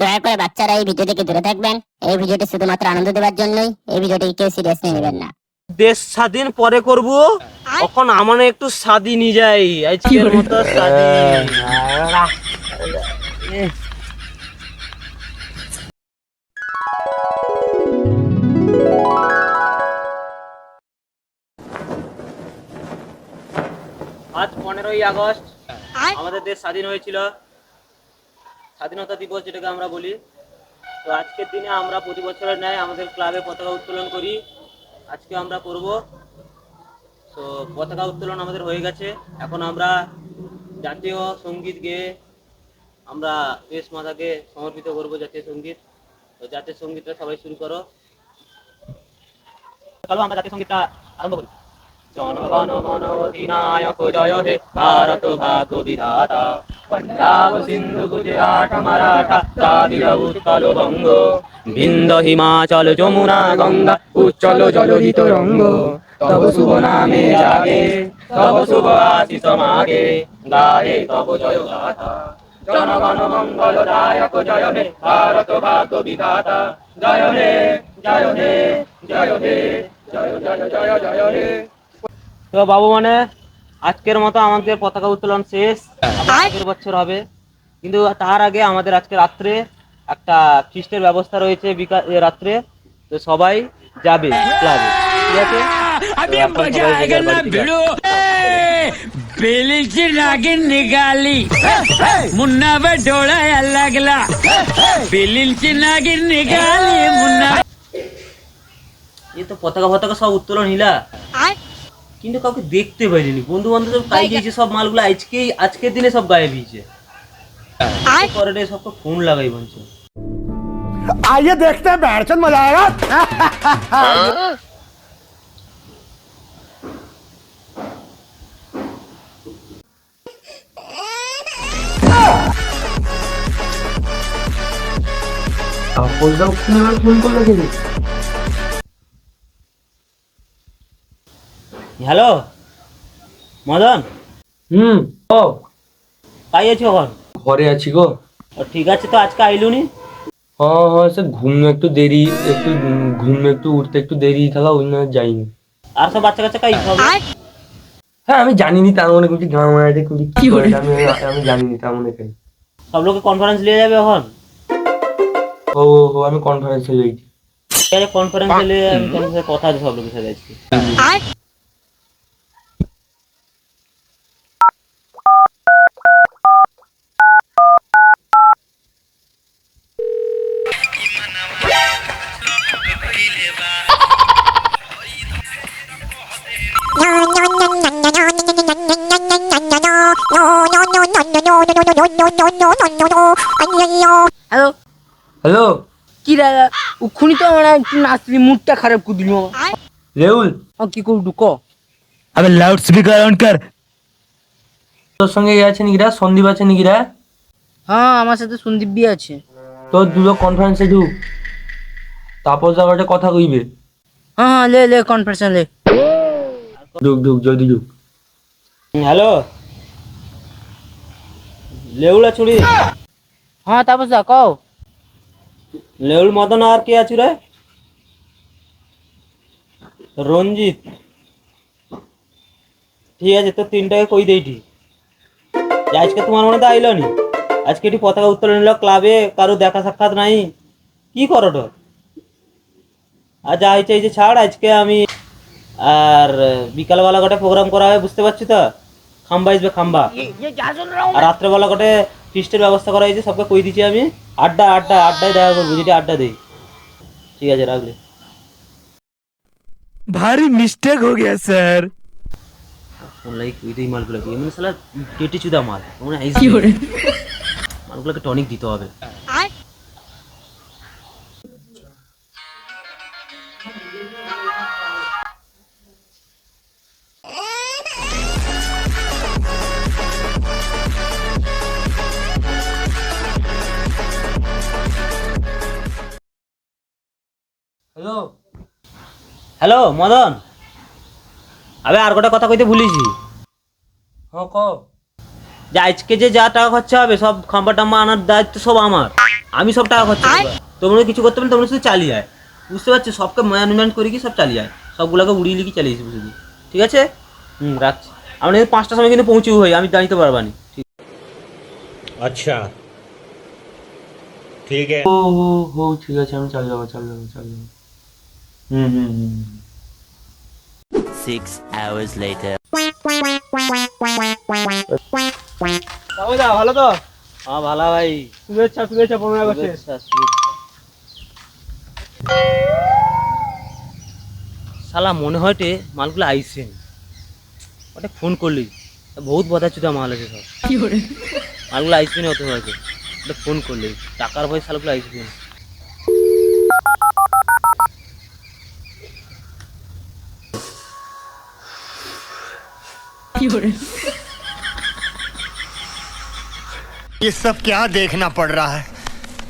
দয়া করে বাচ্চারা এই ভিডিও থেকে দূরে থাকবেন? এই ভিডিওটি শুধুমাত্র আনন্দ দেওয়ার জন্যই এই ভিডিওটি কেউ সিরিয়াসলি নেবেন না। দেশ স্বাধীন পরে করব? তখন আমার একটু স্বাদি নিয়ে যাই। আজকের মতো স্বাধীন আজ পনেরোই আগস্ট। আমাদের দেশ স্বাধীন হয়েছিল। স্বাধীনতা দিবস যেটাকে আমরা বলি। তো আজকের দিনে আমরা প্রতি বছরের ন্যায় আমাদের ক্লাবে পতাকা উত্তোলন করি। আজকে আমরা করব। তো পতাকা উত্তোলন আমাদের হয়ে গেছে। এখন আমরা জাতীয় সংগীত গেয়ে আমরা দেশ মাতাকে সমর্পিত করব জাতীয় সংগীত। তো জাতীয় সঙ্গীতটা সবাই শুরু করো। আমরা জাতীয় সঙ্গীতটা আরম্ভ করি। জনগণ মন অধিনায়ক জয় হে ভারত ভাগ্য বিধাতা পঞ্জাব সিন্ধু গুজরাট মারাঠা দ্রাবিড় উৎকল বঙ্গ বিন্দ হিমাচল যমুনা গঙ্গা উচ্চল জলধিত রঙ্গ তব শুভ নামে জাগে তব শুভ আশিস মাগে গায়ে তব জয় গাথা জনগণ মঙ্গল দায়ক জয় হে ভারত ভাগ্য বিধাতা জয় হে জয় হে জয় হে জয় জয় জয় জয় হে তো বাবু মানে আজকের মতো আমাদের পতাকা উত্তোলন শেষ আবার আগের বছর হবে কিন্তু তার আগে আমাদের আজকে রাত্রে একটা ফিস্টের ব্যবস্থা রয়েছে বিকাল এ, রাত্রে তো সবাই যাবে ক্লাবে ঠিক আছে তো এখন সবাই যে যার বাড়িতে যাবে। बेलीची नागिन निघाली मुन्ना बे डोळा लागला बेलीची नागिन निघाली मुन्ना কিন্তু কাউকে দেখতে পাইনি। বন্ধু বান্ধব কাজ গিয়েছে সব মালগুলো আজকেই আজকের দিনে সব গায়েব হয়েছে। করে সবকে ফোন লাগাই বলছে। আইয়ে দেখতে ব্যারচন মজা আয়েগা আপনি ফোন করল কিন্তু হ্যালো? মদন? হুম ও। কাই আছো এখন ঘরে আছি গো। ও, ঠিক আছে তো আজকে আইলুনি? হ্যাঁ হ্যাঁ সে ঘুম একটু দেরি একটু ঘুম একটু উঠতে একটু দেরি থাকা ওই জন্য যাইনি। আর সব বাচ্চা কাচ্চা কাই সব? হ্যাঁ আমি জানিনি তার মনে করছি গাঁ মারাতে কুড়ি কি করে আমি আমি জানিনি তার মনে করি সব লোকে কনফারেন্স নিয়ে যাবে এখন? ও ও, ও আমি কনফারেন্সে যাইছি। কনফারেন্স নিয়ে আমি তোমার সাথে কথা আছে সব লোকের সাথে আজকে। হ্যালো কি দাদা উখুনি তো আমার নাচলি মুডটা খারাপ করে দিল। রেউল? কি করু ঢুক আবে লাউড স্পিকার অন কর। তোর সঙ্গে আছে নাকি রা? সন্দীপ আছে নাকি রা? হ্যাঁ আমার সাথে সন্দীপ বি আছে। তোর দুটো কনফারেন্সে ঢুক। তারপর যাওয়াটা কথা কইবে। হ্যাঁ হ্যাঁ লে লে কনফারেন্সে লে। ঢুক ঢুক জলদি ঢুক। হ্যালো? লেউলা চুরি হ্যাঁ তারপর দা কও। লেউল মদন আর কে আছু রে? রঞ্জিত। ঠিক আছে তো তিনটাকে কই দেইটি আজকে তোমার মনে তো আইলো নি? আজকে এটি পতাকা উত্তোলন নিল ক্লাবে কারও দেখা সাক্ষাৎ নাই। কি করো তো আর যা হয়েছে এই যে ছাড় আজকে আমি আর বিকালবেলা গোটে প্রোগ্রাম করা হয় বুঝতে পারছি তো? খাম্বা ইসবে খাম্বা। আর রাত্রেবেলা গোটে ফিস্টের ব্যবস্থা করা হয়েছে সবকে কই দিচ্ছি আমি? আড্ডা আড্ডা আড্ডায় দেখা করব যেটা আড্ডা দিই। ঠিক আছে রাখলি। ভারী মিস্টেক হয়ে গেছে স্যার। লাইক উইথ এই মালগুলো কি এমনি সালা কেটে চুদা মাল। মানে মালগুলোকে টনিক দিতে হবে। হ্যালো। হ্যালো মদন। আবে আর গোটা কথা কইতে ভুলিছি। হ ক যে আজকে যে যা টাকা খরচা হবে সব খাম্বা টাম্বা আনার দায়িত্ব সব আমার। আমি সব টাকা খরচা করব। তোমরা কিছু করতে পারো তোমরা শুধু চালিয়ে যায় বুঝতে পারছি? সবকে ম্যানেজমেন্ট করে কি সব চালিয়ে যায় সবগুলোকে উড়িয়ে লিখি চালিয়েছি শুধু ঠিক আছে? হুম রাখছি। আমরা পাঁচটার সময় কিন্তু পৌঁছেও হই আমি জানিতে পারবানি ঠিক। আচ্ছা। ঠিক আছে ও ও ঠিক আছে আমি চালিয়ে যাব চালিয়ে যাব চালিয়ে যাব। Six hours later. ভালো তো? হ্যাঁ ভালো ভাই। শুভেচ্ছা শুভেচ্ছা পনেরো আগস্টে। শালা মনে হয় টে মালগুলো আইসেন ওটা ফোন করলি। বহুত বদা চুদা মাল আছে সব। মালগুলো আইসবেন হতে হয়েছে ওটা ফোন করলি। টাকার ভয় শালগুলো আইসবেন ये सब क्या देखना पड़ रहा है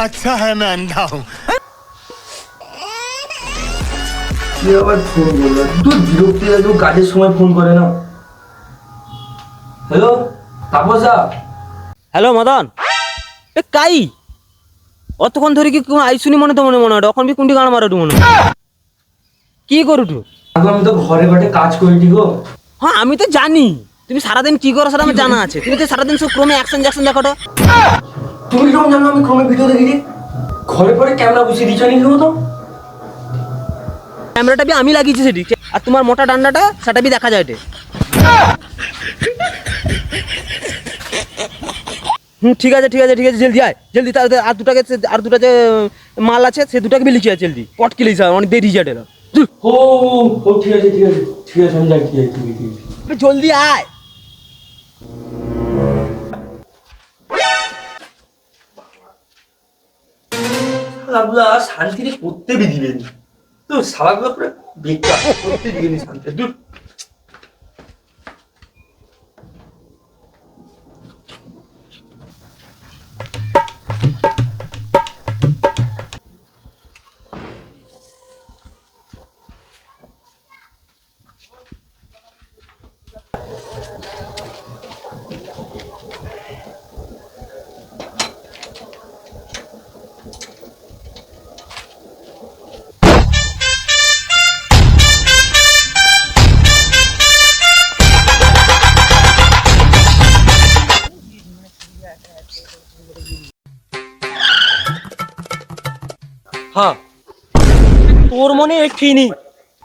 अच्छा है मैं अंधा हूँ কি আবার ফোন করলো তুই বিরক্তি লাগে ও কাজের সময় ফোন করে না হ্যালো তাপসা হ্যালো মদন এ কাই অতক্ষণ ধরে কি কোনো আইসুনি মনে তো মনে মনে হয় এখন বি কুন্টি গান মারো মনে হয়। কি করু তু আগো আমি তো ঘরে বাটে কাজ করি গো হ্যাঁ আমি তো জানি। তুমি সারাদিন কি করো সেটা আমার জানা আছে। তুমি তো সারাদিন সব ক্রমে অ্যাকশন জ্যাকশন দেখো তো। তুমি কীরকম জানো আমি ক্রমে ভিডিও দেখি রে? ঘরে পরে ক্যামেরা বসিয়ে দিচ্ছ নি তো ক্যামেরাটা বি আমি লাগিয়েছি সেটি। আর তোমার মোটা ডান্ডাটা সেটা বি দেখা যায়। হুম ঠিক আছে ঠিক আছে ঠিক আছে জলদি আয়। জলদি তার আর দুটাকে আর দুটা যে মাল আছে সে দুটাকে বি লিখে আয় জলদি। পটকি লিখে অনেক দেরি যাটে ও ও, ঠিক আছে ঠিক আছে ঠিক আছে আমি ঠিক আছে, জলদি আয়। শালাগুলা শান্তিরে করতে দিবেন তো শালাগুলা পুরো বেকার করতে দিবেন শান্তি দূর। হ্যাঁ। তোর মনে এক্ষিনি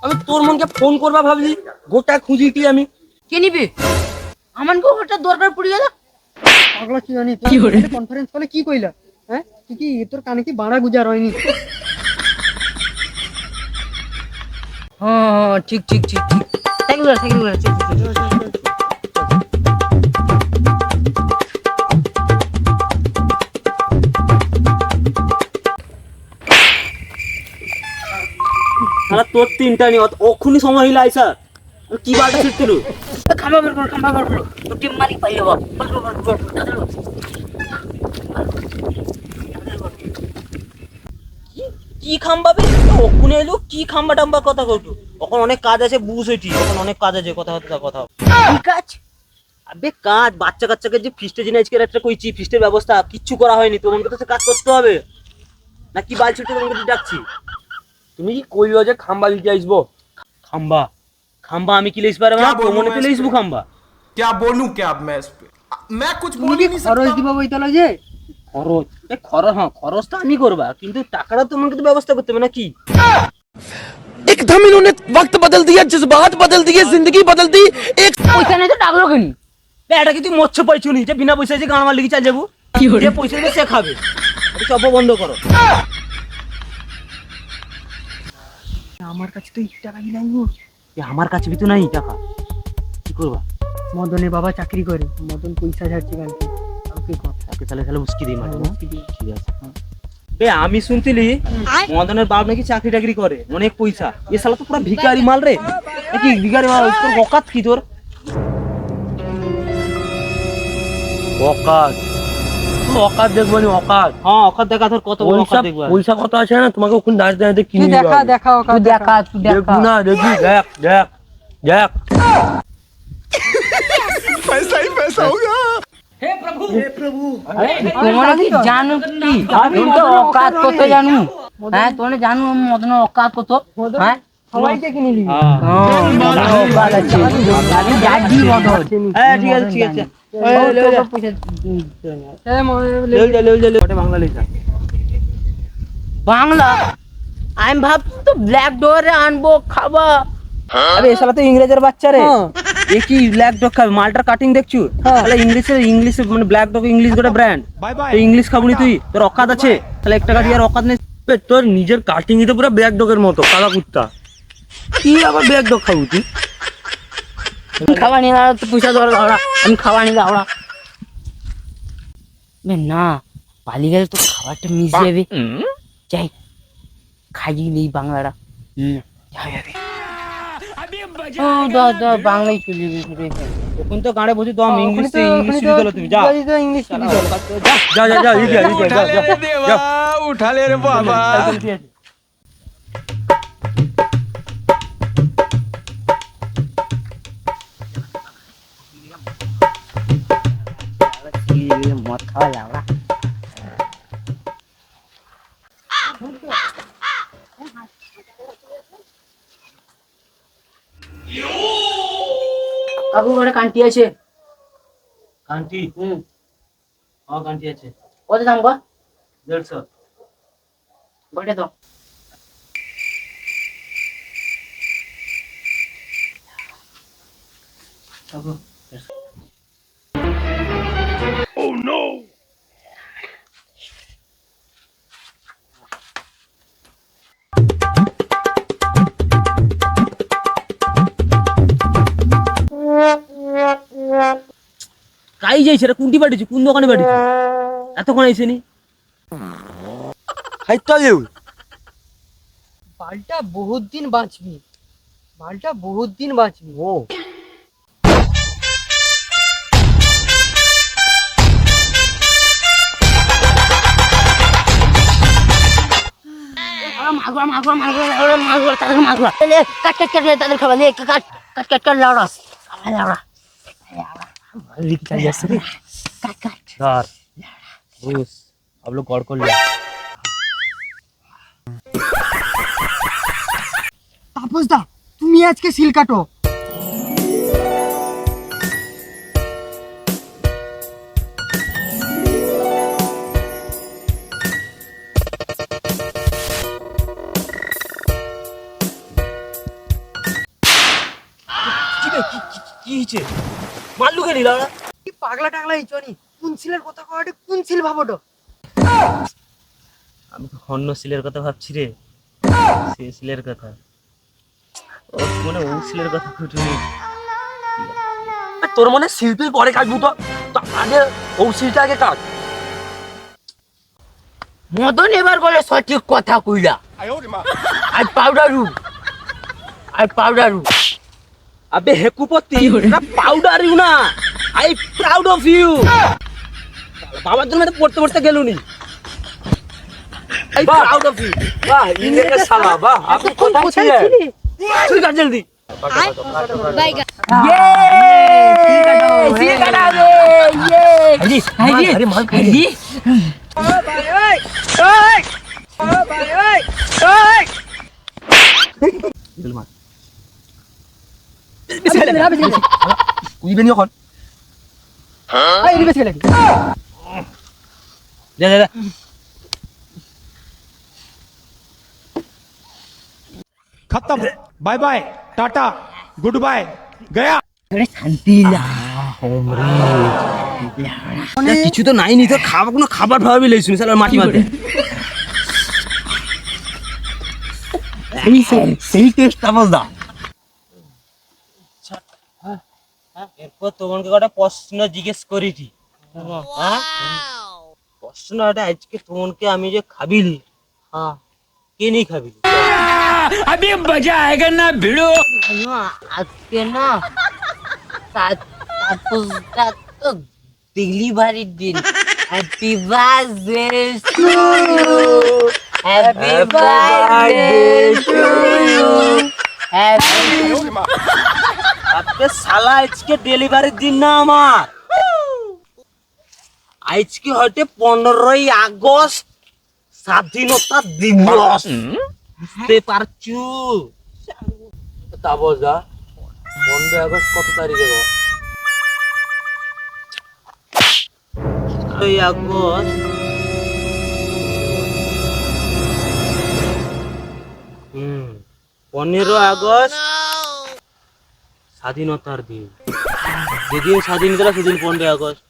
আমি তোর মনকে ফোন করবা ভাবলি গোটা খুঁজিটি আমি। কে নিবে? আমাকে হঠাৎ দরকার পড়ে গেল? পাগলা কি জানি কনফারেন্স কলে কি কইলা? হ্যাঁ? তুই কি? তোর কানে কি বাড়া গুজার হয়নি হ্যাঁ হ্যাঁ ঠিক ঠিক ঠিক ঠিক। সাইকেল করে সাইকেল করে শালা তোর তিনটা নি অক্ষুনি সময় হইলা আইসা। কি বালটা ছিটছিল খাম্বা বের কর খাম্বা বের কর। তোর টিম মালিক পাইলে কি? খাম্বা বে? আইলো কি খাম্বা টাম্বা কথা কইতো এখন অনেক কাজ আছে বুঝ হইটি এখন অনেক কাজ আছে কথা হতে কথা কি কাজ? আবে কাজ বাচ্চা কাচ্চাকে যে ফিস্টে জিনিস আজকে একটা কইছি ফিস্টের ব্যবস্থা কিচ্ছু করা হয়নি। তোমাকে তো সে কাজ করতে হবে। না কি বাল ছুটে তোমাকে ডাকছি? তুমি কি কইলো যে খাম্বা দিতে আসবো খাম্বা খাম্বা আমি কি লিখতে পারবো না তোমাকে তো লিখবো খাম্বা क्या बोलूं क्या अब मैं इस पे मैं कुछ তুমি बोल কি ही नहीं খরচ দিবা বইতলা যে খরচ এ খরচ হ্যাঁ খরচটা আমি করবা কিন্তু টাকাটা তোমাকে তো ব্যবস্থা করতে হবে নাকি एकदम इन्होंने वक्त बदल दिया जज्बात बदल दिए जिंदगी बदल दी एक পয়সা নেই তো ডাকলো কেনি বে, এটা কি তুই মৎস্য পাইছো নি যে বিনা পয়সায় যে গান আমার লিখে চাল যাবো যে পয়সা দেবে সে খাবে এটা চপ বন্ধ করো আমার কাছে তো এই টাকা দিলাই গো এ, আমার কাছে তো নাই টাকা। কি করবা? মদনের বাবা চাকরি করে মদন পয়সা ঝাড়ছে কালকে। আর কি তাকে তাহলে তাহলে উস্কি দিই মাঠে ঠিক আছে। বে আমি শুনতিলি মদনের বাপ নাকি চাকরি টাকরি করে অনেক পয়সা। এ শালা তো পুরো ভিখারি মাল রে। নাকি ভিখারি মাল? তোর অকাত কি তোর? অকাজ অকাজ দেখবো নি অকাজ হ্যাঁ অকাত দেখা তোর কত বড় পয়সা অকাত দেখবা পয়সা কত আছে না তোমাকে ওখানে দাঁড়িয়ে দাঁড়িয়ে কিনে তুই নিতে দেখা হবে। দেখা ওকে দেখা তুই দেখা দেখবো না দেখবি দেখ দেখ দেখ पैसा ही पैसा होगा তোমরা কি জানো কি তুমি তো অকাত কত জানো হ্যাঁ তোমরা জানো মদন অকাত কত হ্যাঁ সবাইকে কিনে নিবি অকাত আছে আমি জানি মদন হ্যাঁ ঠিক আছে ঠিক আছে হ্যাঁ বাংলা আমি ভাবছি তো ব্ল্যাক ডোরে আনব খাবা। আরে এসব তো ইংরেজের বাচ্চা রে। এ কি ব্ল্যাক ডগ খাবে? মালটার কাটিং দেখছু? তাহলে ইংলিশে ইংলিশ মানে ব্ল্যাক ডগ ইংলিশ গোটা ব্র্যান্ড ইংলিশ খাবনি তুই? তোর অকাত আছে। তাহলে একটা গাড়ি আর অকাত নেই। তোর নিজের কাটিং তো পুরো ব্ল্যাক ডগের মতো কালা কুত্তা। কি আবার ব্ল্যাক ডগ খাব তুই? খাবার নিয়ে দাঁড়া পয়সা ধরো দাঁড়া আমি খাবার নিয়ে দাঁড়া না পালিয়ে গেলে তো খাবারটা মিস যাবে যাই খাইয়ে দিই বাংলাটা। হুম। যাবে ও দা দা বাংলায় চলে গেছে রে। এখন তো গাড়ে বসে তো আমি ইংলিশ ইংলিশ শুরু করল তুমি যা। তো ইংলিশ শুরু করল যা যা যা যা যা যা উঠালে রে বাবা খাওয়া যাওয়া কাকু ঘরে কান্তি আছে? কান্টি হুম। হ্যাঁ কান্টি আছে। কত দাম গো? দেড়শো। বটে তো কাই যাইছে রে? কোনটি বাড়িছে? কোন দোকানে বাড়িছে? এতক্ষণ আইসেনি? খাইতে লেউ বালটা বহুত দিন বাঁচবি। বালটা বহুত দিন বাঁচবি। ও। মাগুরা মাগুরা মাগুরা মাগুরা তাদের মাগুরা লে কাট কাট কাট তাদের খাবার কাট কাট কাট কাট লাউড়া লাউড়া। কাট কাট ধর বুঝ अब लोग गौर कर लिया তাপস দা তুমি আজকে সিল কাটো কি পাগলা টাগলা কথা কওয়াটা কোন সিল ভাবোটো আমি তো অন্য সিলের কথা ভাবছি রে? সে সিলের কথা। ও মনে ও সিলের কথা তোর মনে সিল তুই পরে কাটবো তো? তো আগে ও সিলটা আগে কাট। মদন এবার বলে সঠিক কথা কইলা। আর পাউডারু আর পাউডারু আবে হেকুপতি না পাউডার ইউ না আই প্রাউড অফ ইউ বাবার জন্য তো পড়তে পড়তে গেলুনি আই প্রাউড অফ ইউ বাহ ইংরেজের শালা বাহ আপনি কোথায় ছিলেন তুই কাট জলদি কুইবেনি এখন এই রিবে ছেলে দে দে দে खत्म bye bye tata goodbye गया শান্তি লা না, কিছু তো নাই নি তো খাবার কোনো খাবার ভাবি লইছুনি সালা মাটি মাটি সেই সেই সেই টেস্ট তাপস দা এরপর তোমাকে একটা প্রশ্ন জিজ্ঞেস করেছি। হ্যাঁ প্রশ্নটা আজকে তোমাকে আমি যে খাবিলি হ্যাঁ কে নিয়ে খাবিলি? না, আজকে না তা- তাপসদা তো ডেলিভারির দিন। Happy birthday to you happy birthday to you happy আপনি সালা আজকে ডেলিভারির দিন না আমার। আজকে হয়তো পনেরোই আগস্ট স্বাধীনতা দিবস। বুঝতে পারছু? তা বলজা পনেরোই আগস্ট কত তারিখে গো? আগস্ট। পনেরো আগস্ট। স্বাধীনতার দিন। যেদিন স্বাধীনতা সেদিন পনেরোই আগস্ট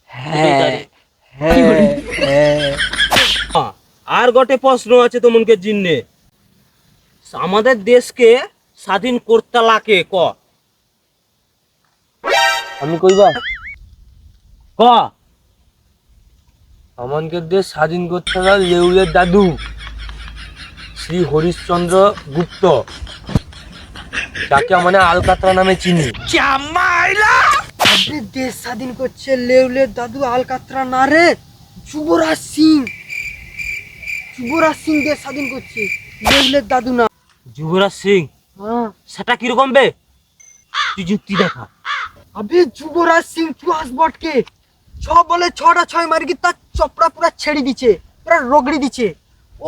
হ্যাঁ, আর গোটে প্রশ্ন আছে তোমাকে জিন্নে। আমাদের দেশকে স্বাধীন করতে লাগে ক? আমি কইবা ক? আমাদের দেশ স্বাধীন করতে লেউলের দাদু শ্রী হরিশ্চন্দ্র গুপ্ত। যাকে আমরা আলকাতরা নামে চিনি। আপনি দেশ স্বাধীন করছে লেউলের দাদু আলকাতরা না রে? যুবরাজ সিং। যুবরাজ সিং দেশ স্বাধীন করছে লেউলের দাদু না। যুবরাজ সিং হ্যাঁ। সেটা কীরকম বে? তুই যুক্তি দেখা। আবে যুবরাজ সিং তুই আসবটকে ছ বলে ছটা ছয় মারি কি তার চপড়া পুরা ছেড়ে দিছে পুরা রগড়ি দিছে।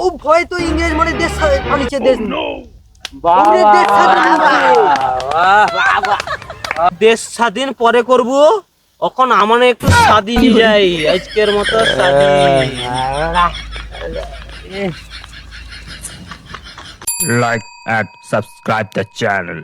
ও ভয় তো ইংরেজ মানে দেশ স্বাধীন আনিছে দেশ। ওরে দেশ স্বাধীন হইছে। দেশ স্বাধীন পরে করব এখন আমার একটু স্বাধীন যাই আজকের মতো like Like and subscribe the channel.